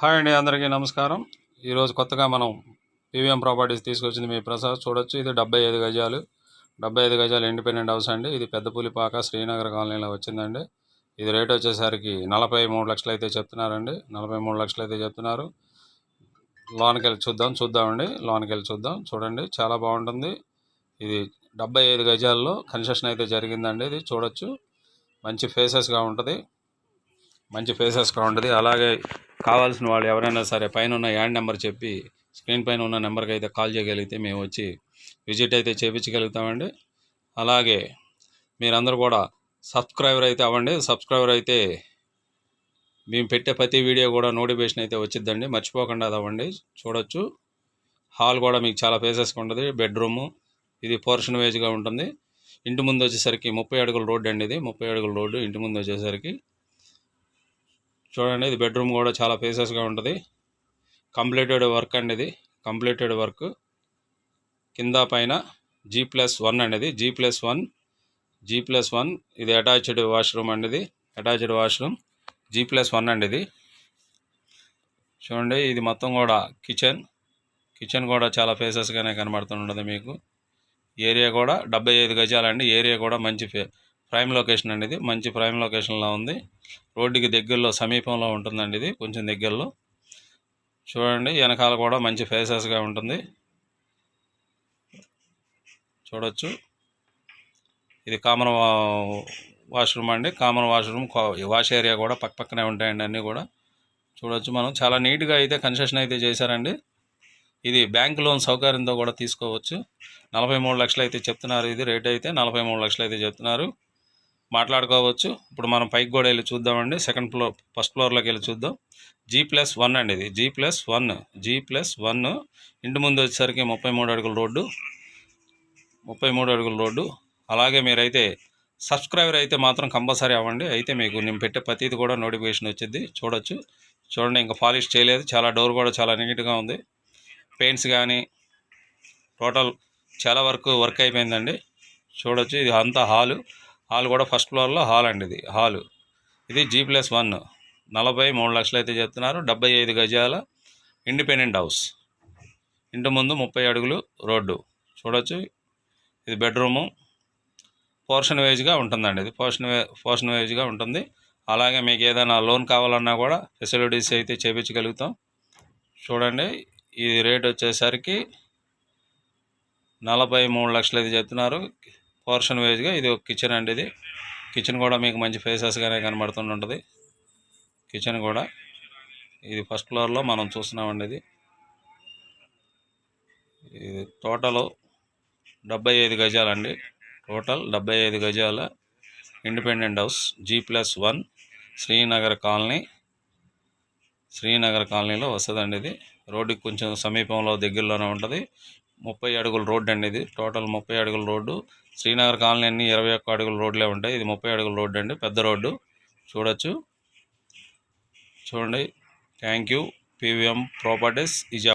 Hi అండి అందరికీ నమస్కారం. ఈరోజు కొత్తగా మనం పీవీఎం ప్రాపర్టీస్ తీసుకొచ్చింది మీ ప్రసాద్. చూడొచ్చు ఇది డెబ్బై ఐదు గజాలు. డెబ్బై ఐదు గజాలు ఇండిపెండెంట్ హౌస్ అండి. ఇది పెద్ద పులిపాక శ్రీనగర్ కాలనీలో వచ్చిందండి. ఇది రేట్ వచ్చేసరికి నలభై మూడు లక్షలు అయితే చెప్తున్నారండి. నలభై మూడు లక్షలు అయితే చెప్తున్నారు. లోన్కి వెళ్ళి చూద్దాం చూద్దామండి. లోన్కి వెళ్ళి చూద్దాం చూడండి. చాలా బాగుంటుంది. ఇది డెబ్బై ఐదు గజాల్లో కన్స్ట్రక్షన్ అయితే జరిగిందండి. ఇది చూడొచ్చు. మంచి ఫేసెస్గా ఉంటుంది. మంచి ఫేసెస్గా ఉంటుంది. అలాగే కావాల్సిన వాళ్ళు ఎవరైనా సరే పైన ఉన్న యాడ్ నెంబర్ చెప్పి స్క్రీన్ పైన ఉన్న నెంబర్కి అయితే కాల్ చేయగలిగితే మేము వచ్చి విజిట్ అయితే చేయించగలుగుతామండి అలాగే మీరందరూ కూడా సబ్స్క్రైబర్ అయితే అవ్వండి. సబ్స్క్రైబర్ అయితే మేము పెట్టే ప్రతి వీడియో కూడా నోటిఫికేషన్ అయితే వచ్చిద్దండి. మర్చిపోకుండా అది అవ్వండి. చూడొచ్చు. హాల్ కూడా మీకు చాలా ఫేసెస్గా ఉంటుంది. బెడ్రూము ఇది పోర్షన్ వేజ్గా ఉంటుంది. ఇంటి ముందు వచ్చేసరికి ముప్పై అడుగుల రోడ్డు అండి ఇది. ముప్పై అడుగుల రోడ్డు ఇంటి ముందు వచ్చేసరికి చూడండి ఇది బెడ్రూమ్ కూడా చాలా ఫేసెస్గా ఉంటుంది. కంప్లీటెడ్ వర్క్ అండి ఇది. కంప్లీటెడ్ వర్క్ కింద పైన జీ ప్లస్ వన్ అండి ఇది. G plus one G plus one ఇది అటాచ్డ్ వాష్రూమ్ అండి ఇది. Attached washroom G plus one అండి ఇది. చూడండి ఇది మొత్తం కూడా కిచెన్ కిచెన్ కూడా చాలా ఫేసెస్గానే కనబడుతుంటుంది మీకు. ఏరియా కూడా డెబ్బై ఐదు గజాలండి. ఏరియా కూడా మంచి ఫే ప్రైమ్ లొకేషన్ అండి ఇది. మంచి ప్రైమ్ లొకేషన్లో ఉంది. రోడ్డుకి దగ్గరలో సమీపంలో ఉంటుందండి ఇది కొంచెం దగ్గరలో. చూడండి వెనకాల కూడా మంచి ఫేసెస్గా ఉంటుంది. చూడొచ్చు. ఇది కామన్ వాష్రూమ్ అండి. కామన్ వాష్రూమ్ వాష్ ఏరియా కూడా పక్క పక్కనే ఉంటాయండి అన్నీ కూడా. చూడొచ్చు మనం. చాలా నీట్గా అయితే కన్స్ట్రక్షన్ అయితే చేశారండి. ఇది బ్యాంక్ లోన్ సౌకర్యంతో కూడా తీసుకోవచ్చు. నలభై మూడు లక్షలు అయితే చెప్తున్నారు ఇది. రేట్ అయితే నలభై మూడు లక్షలు అయితే చెప్తున్నారు. మాట్లాడుకోవచ్చు. ఇప్పుడు మనం పైకి కూడా వెళ్ళి చూద్దామండి. సెకండ్ ఫ్లోర్ ఫస్ట్ ఫ్లోర్లోకి వెళ్ళి చూద్దాం. జీ ప్లస్ వన్ అండి ఇది. G plus one. G plus one. ఇంటి ముందు వచ్చేసరికి ముప్పై మూడు అడుగుల రోడ్డు. ముప్పై మూడు అడుగుల రోడ్డు. అలాగే మీరైతే సబ్స్క్రైబర్ అయితే మాత్రం కంపల్సరీ అవ్వండి. అయితే మీకు నేను పెట్టే ప్రతిది కూడా నోటిఫికేషన్ వచ్చింది చూడొచ్చు. చూడండి ఇంకా పాలిష్ చేయలేదు. చాలా డోర్ కూడా చాలా నీట్గా ఉంది. పెయింట్స్ కానీ టోటల్ చాలా వరకు వర్క్ అయిపోయిందండి. చూడొచ్చు. ఇది అంతా హాలు. హాల్ కూడా ఫస్ట్ ఫ్లోర్లో హాల్ అండి ఇది హాలు. ఇది జీ ప్లస్ వన్. నలభై మూడు లక్షలు అయితే చెప్తున్నారు డెబ్బై ఐదు గజాల ఇండిపెండెంట్ హౌస్. ఇంటి ముందు ముప్పై అడుగులు రోడ్డు. చూడొచ్చు. ఇది బెడ్రూము. పోర్షన్ వేజ్గా ఉంటుందండి ఇది. పోర్షన్ వే పోర్షన్ వేజ్గా ఉంటుంది. అలాగే మీకు ఏదైనా లోన్ కావాలన్నా కూడా ఫెసిలిటీస్ అయితే చేయించగలుగుతాం చూడండి. ఇది రేట్ వచ్చేసరికి నలభై మూడు లక్షలు అయితే చెప్తున్నారు పోర్షన్ వైజ్గా ఇది ఒక కిచెన్ అండి ఇది. కిచెన్ కూడా మీకు మంచి ఫేసెస్గానే కనబడుతుంటుంది కిచెన్ కూడా ఇది ఫస్ట్ ఫ్లోర్లో మనం చూస్తున్నామండి ఇది. ఇది టోటల్ డెబ్బై ఐదు గజాలండి. టోటల్ డెబ్బై ఐదు గజాల independent house G plus one Srinagar colony. Srinagar కాలనీలో వస్తుందండి ఇది. రోడ్డుకి కొంచెం సమీపంలో దగ్గరలోనే ఉంటుంది. ముప్పై అడుగుల రోడ్డు అండి ఇది. టోటల్ ముప్పై అడుగుల రోడ్డు. శ్రీనగర్ కాలనీ అన్ని ఇరవై ఒక్క అడుగుల రోడ్లే ఉంటాయి. ఇది ముప్పై అడుగుల రోడ్డు అండి. పెద్ద రోడ్డు. చూడొచ్చు. చూడండి. Thank you. PVM properties is a